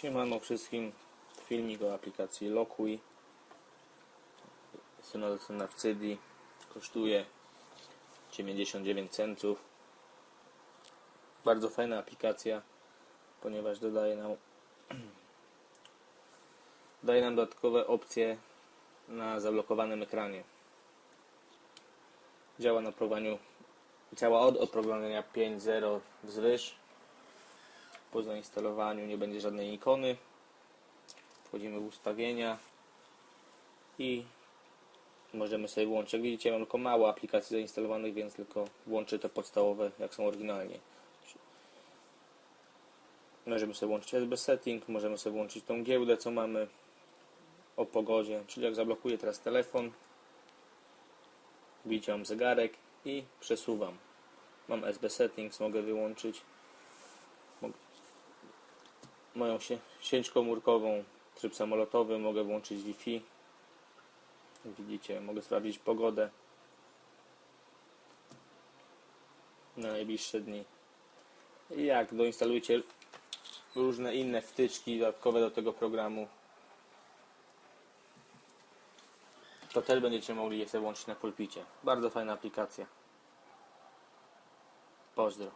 Siemano wszystkim. Filmik o aplikacji Lokui. Jest to na, na Cydi. Kosztuje 99 centów. Bardzo fajna aplikacja, ponieważ dodaje nam daje nam dodatkowe opcje na zablokowanym ekranie. Działa na programowaniu działa od oprogramowania 5.0 wzwyż. Po zainstalowaniu nie będzie żadnej ikony. Wchodzimy w ustawienia i możemy sobie włączyć. Jak widzicie, mam tylko mało aplikacji zainstalowanych, więc tylko włączę te podstawowe, jak są oryginalnie. Możemy sobie włączyć SB Setting, możemy sobie włączyć tą giełdę, co mamy o pogodzie. Czyli jak zablokuję teraz telefon, widzicie, mam zegarek i przesuwam. Mam SB Settings, mogę wyłączyć moją sie- sieć komórkową, tryb samolotowy, mogę włączyć Wi-Fi. Widzicie, mogę sprawdzić pogodę na najbliższe dni. Jak doinstalujecie różne inne wtyczki dodatkowe do tego programu, to też będziecie mogli je sobie włączyć na pulpicie. Bardzo fajna aplikacja. Pozdro.